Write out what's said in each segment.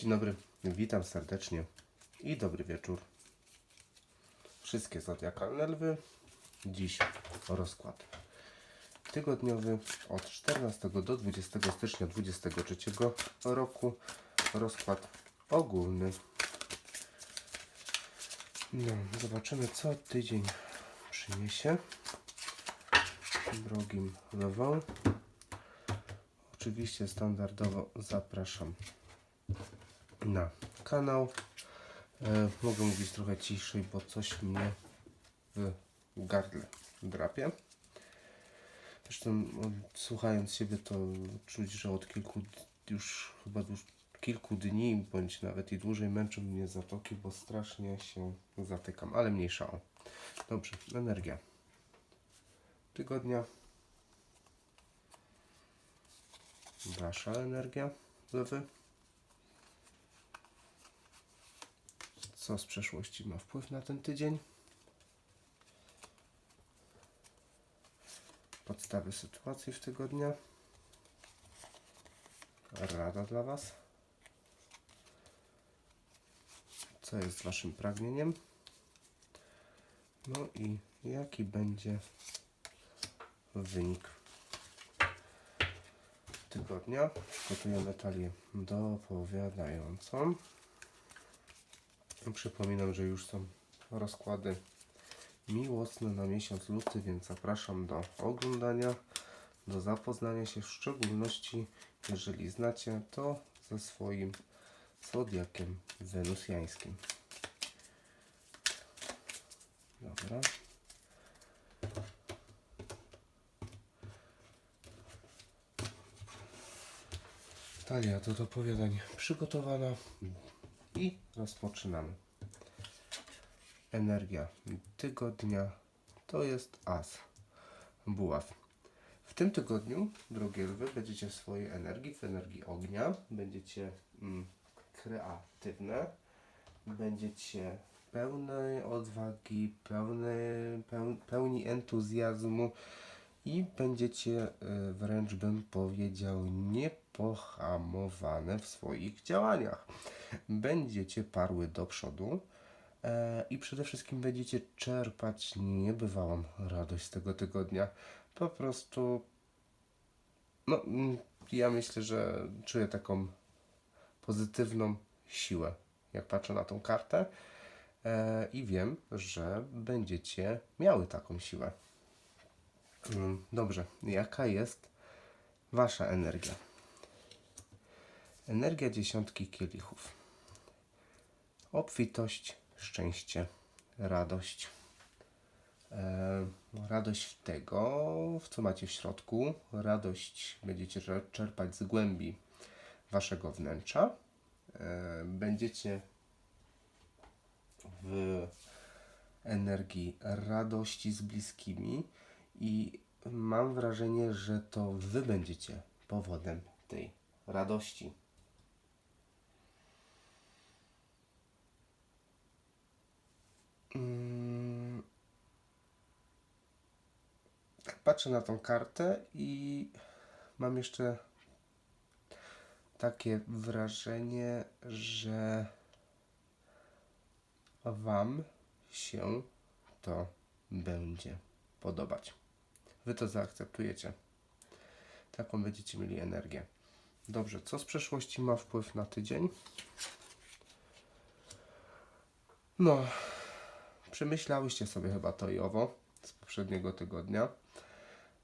Dzień dobry, witam serdecznie i dobry wieczór. Wszystkie zodiakalne lwy. Dziś rozkład tygodniowy od 14 do 20 stycznia 2023 roku. Rozkład ogólny. No, zobaczymy co tydzień przyniesie drogim lwom. Oczywiście standardowo zapraszam na kanał. E, mogę mówić trochę ciszej, bo coś mnie w gardle drapie. Zresztą od- słuchając siebie to czuć, że od kilku już chyba już kilku dni, bądź nawet i dłużej męczą mnie zatoki, bo strasznie się zatykam, ale mniejsza o. Dobrze, energia tygodnia. Wasza energia, lewy. Co z przeszłości ma wpływ na ten tydzień? Podstawy sytuacji w tygodniu. Rada dla Was. Co jest Waszym pragnieniem? No i jaki będzie wynik tygodnia. Przygotujemy talię dopowiadającą. Przypominam, że już są rozkłady miłosne na miesiąc luty, więc zapraszam do oglądania, do zapoznania się, w szczególności jeżeli znacie to ze swoim zodiakiem wenusjańskim. Dobra. Talia do dopowiadań przygotowana i rozpoczynamy. Energia tygodnia to jest as, buław. W tym tygodniu, drogie lwy, będziecie w swojej energii, w energii ognia, będziecie mm, kreatywne, będziecie pełne odwagi, pełne, peł, pełni entuzjazmu i będziecie y, wręcz bym powiedział niepohamowane w swoich działaniach. Będziecie parły do przodu e, i przede wszystkim będziecie czerpać niebywałą radość z tego tygodnia. Po prostu no, mm, ja myślę, że czuję taką pozytywną siłę, jak patrzę na tą kartę e, i wiem, że będziecie miały taką siłę. Mm, Dobrze, jaka jest Wasza energia? Energia dziesiątki kielichów. Obfitość, szczęście, radość. E, radość tego, w co macie w środku. Radość będziecie czer- czerpać z głębi Waszego wnętrza. E, będziecie w energii radości z bliskimi i mam wrażenie, że to Wy będziecie powodem tej radości. Mm. Tak patrzę na tą kartę i mam jeszcze takie wrażenie, że Wam się to będzie podobać. Wy to zaakceptujecie. Taką będziecie mieli energię. Dobrze, co z przeszłości ma wpływ na tydzień? No, przemyślałyście sobie chyba to i owo z poprzedniego tygodnia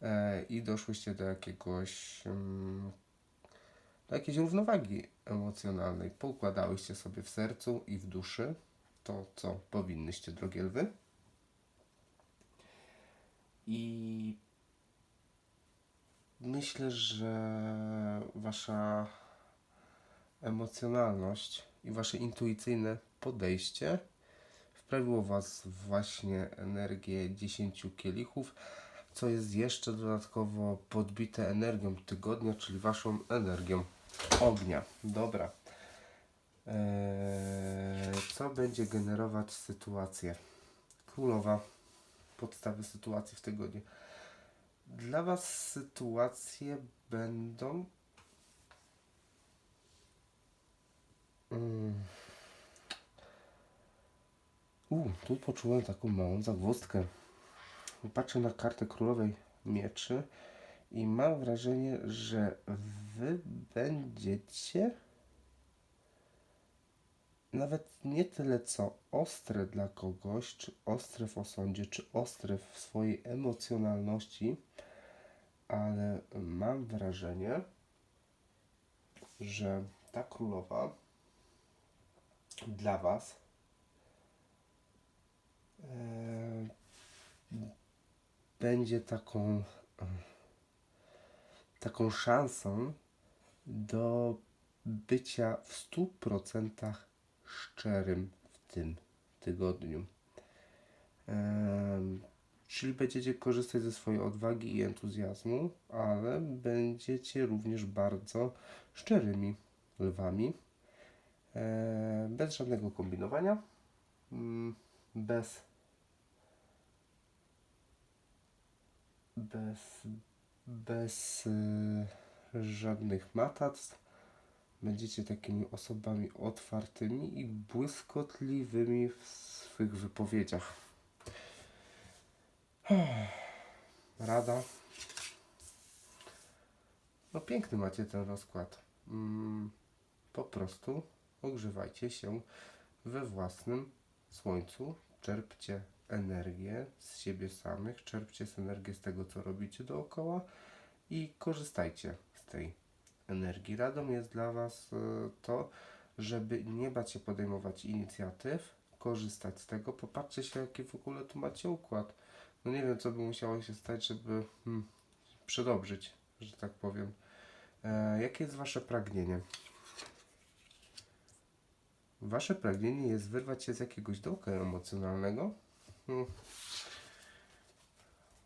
e, i doszłyście do jakiegoś mm, do jakiejś równowagi emocjonalnej. Poukładałyście sobie w sercu i w duszy to, co powinnyście, drogie lwy. I myślę, że wasza emocjonalność i wasze intuicyjne podejście wprawiło was właśnie energię 10 kielichów, co jest jeszcze dodatkowo podbite energią tygodnia, czyli waszą energią ognia. Dobra. Eee, co będzie generować sytuację? Królowa podstawy sytuacji w tygodniu dla Was sytuacje będą. Mm. U, tu poczułem taką małą zagwozdkę. Patrzę na kartę królowej mieczy i mam wrażenie, że Wy będziecie nawet nie tyle co ostre dla kogoś, czy ostre w osądzie, czy ostre w swojej emocjonalności ale mam wrażenie, że ta królowa dla Was e, będzie taką e, taką szansą do bycia w stu procentach szczerym w tym tygodniu. Em, Czyli będziecie korzystać ze swojej odwagi i entuzjazmu, ale będziecie również bardzo szczerymi lwami. E, Bez żadnego kombinowania, mm, bez, bez, bez e, żadnych matactw. Będziecie takimi osobami otwartymi i błyskotliwymi w swych wypowiedziach. Rada. No piękny macie ten rozkład. Mm, po prostu ogrzewajcie się we własnym słońcu. Czerpcie energię z siebie samych, czerpcie z energię z tego, co robicie dookoła i korzystajcie z tej energii. Radą jest dla Was e, to, żeby nie bać się podejmować inicjatyw, korzystać z tego. Popatrzcie się, jaki w ogóle tu macie układ. No nie wiem, co by musiało się stać, żeby hmm, przedobrzyć, że tak powiem. E, jakie jest Wasze pragnienie? Wasze pragnienie jest wyrwać się z jakiegoś dołka emocjonalnego. Hmm.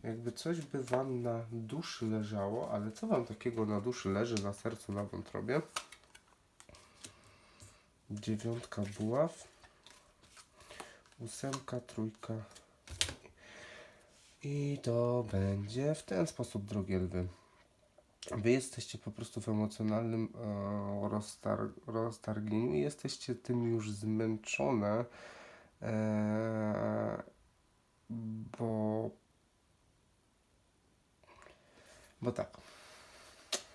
Jakby coś by Wam na duszy leżało, ale co Wam takiego na duszy leży, na sercu, na wątrobie? Dziewiątka buław. Ósemka, trójka. I to będzie w ten sposób, drogie lwy. Wy jesteście po prostu w emocjonalnym e, roztar roztargnieniu i jesteście tym już zmęczone, e, bo bo tak,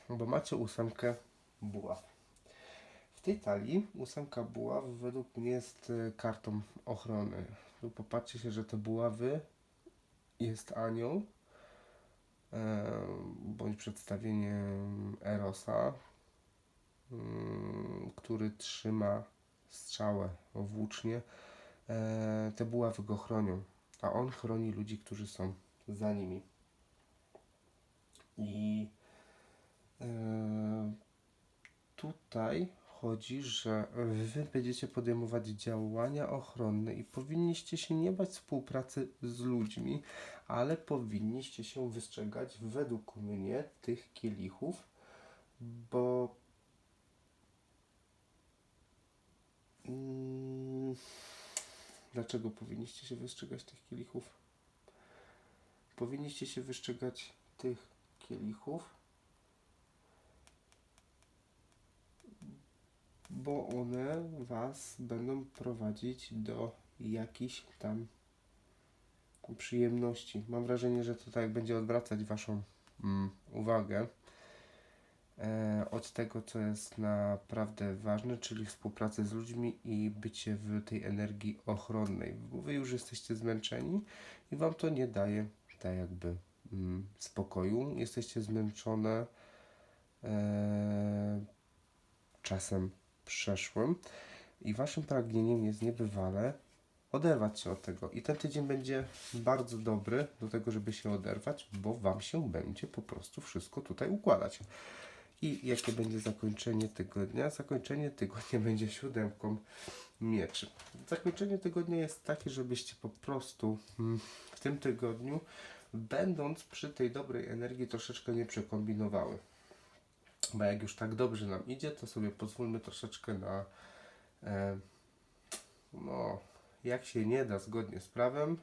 bo macie ósemkę buław. W tej talii ósemka buław według mnie jest kartą ochrony. Popatrzcie się, że te buławy jest anioł, bądź przedstawienie Erosa, mm, który trzyma strzałę włócznie. E, te buławy go chronią, a on chroni ludzi, którzy są za nimi. I e, tutaj chodzi, że wy będziecie podejmować działania ochronne i powinniście się nie bać współpracy z ludźmi, ale powinniście się wystrzegać według mnie tych kielichów, bo Mm, Dlaczego powinniście się wystrzegać tych kielichów? Powinniście się wystrzegać tych kielichów, bo one Was będą prowadzić do jakichś tam przyjemności. Mam wrażenie, że to tak będzie odwracać Waszą mm, uwagę e, od tego, co jest naprawdę ważne, czyli współpracy z ludźmi i bycie w tej energii ochronnej, bo Wy już jesteście zmęczeni i Wam to nie daje tak jakby mm, spokoju. Jesteście zmęczone e, czasem przeszłym i Waszym pragnieniem jest niebywale oderwać się od tego. I ten tydzień będzie bardzo dobry do tego, żeby się oderwać, bo Wam się będzie po prostu wszystko tutaj układać. I jakie będzie zakończenie tygodnia? Zakończenie tygodnia będzie siódemką mieczy. Zakończenie tygodnia jest takie, żebyście po prostu mm, w tym tygodniu, będąc przy tej dobrej energii, troszeczkę nie przekombinowały. Bo jak już tak dobrze nam idzie, to sobie pozwólmy troszeczkę na e, no, jak się nie da zgodnie z prawem,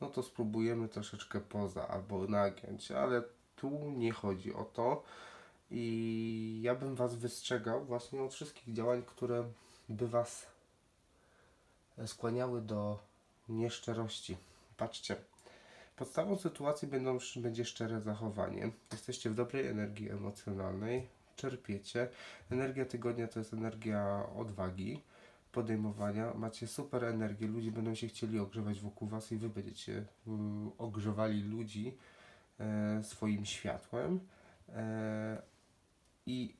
no to spróbujemy troszeczkę poza albo nagiąć, ale tu nie chodzi o to i ja bym Was wystrzegał właśnie od wszystkich działań, które by Was skłaniały do nieszczerości. Patrzcie, podstawą sytuacji będą, będzie szczere zachowanie. Jesteście w dobrej energii emocjonalnej, czerpiecie. Energia tygodnia to jest energia odwagi, podejmowania. Macie super energię, ludzie będą się chcieli ogrzewać wokół Was i Wy będziecie mm, ogrzewali ludzi e, swoim światłem. E, I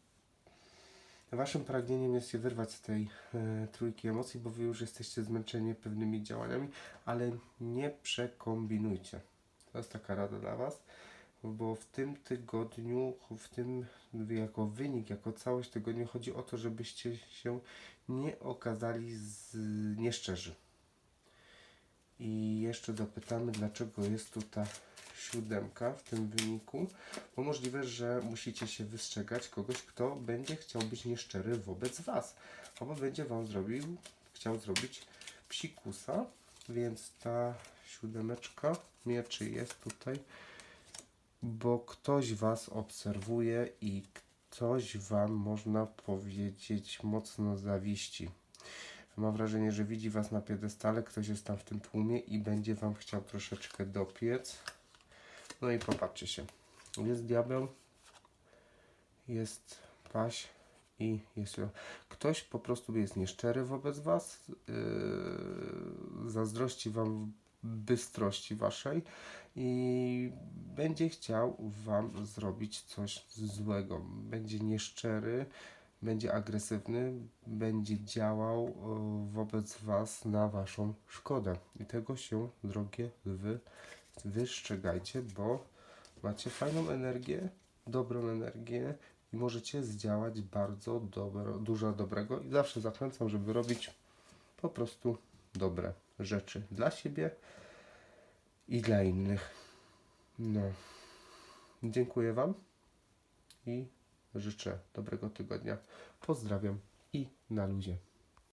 Waszym pragnieniem jest się wyrwać z tej e, trójki emocji, bo wy już jesteście zmęczeni pewnymi działaniami, ale nie przekombinujcie. To jest taka rada dla Was, bo w tym tygodniu, w tym jako wynik, jako całość tygodnia chodzi o to, żebyście się nie okazali z, nieszczerzy. I jeszcze dopytamy, dlaczego jest tu ta siódemka w tym wyniku, bo możliwe, że musicie się wystrzegać kogoś, kto będzie chciał być nieszczery wobec Was, albo będzie Wam zrobił, chciał zrobić psikusa, więc ta siódemeczka mieczy jest tutaj, bo ktoś Was obserwuje i ktoś Wam, można powiedzieć, mocno zawiści. Mam wrażenie, że widzi Was na piedestale, ktoś jest tam w tym tłumie i będzie Wam chciał troszeczkę dopiec. No i popatrzcie się. Jest diabeł, jest paś i jest... Ktoś po prostu jest nieszczery wobec Was, yy, zazdrości Wam bystrości Waszej i będzie chciał Wam zrobić coś złego. Będzie nieszczery, będzie agresywny, będzie działał e, wobec Was na Waszą szkodę. I tego się, drogie Wy, wystrzegajcie, bo macie fajną energię, dobrą energię i możecie zdziałać bardzo dobro, dużo dobrego. I zawsze zachęcam, żeby robić po prostu dobre rzeczy dla siebie i dla innych. No. Dziękuję Wam i życzę dobrego tygodnia. Pozdrawiam i na luzie.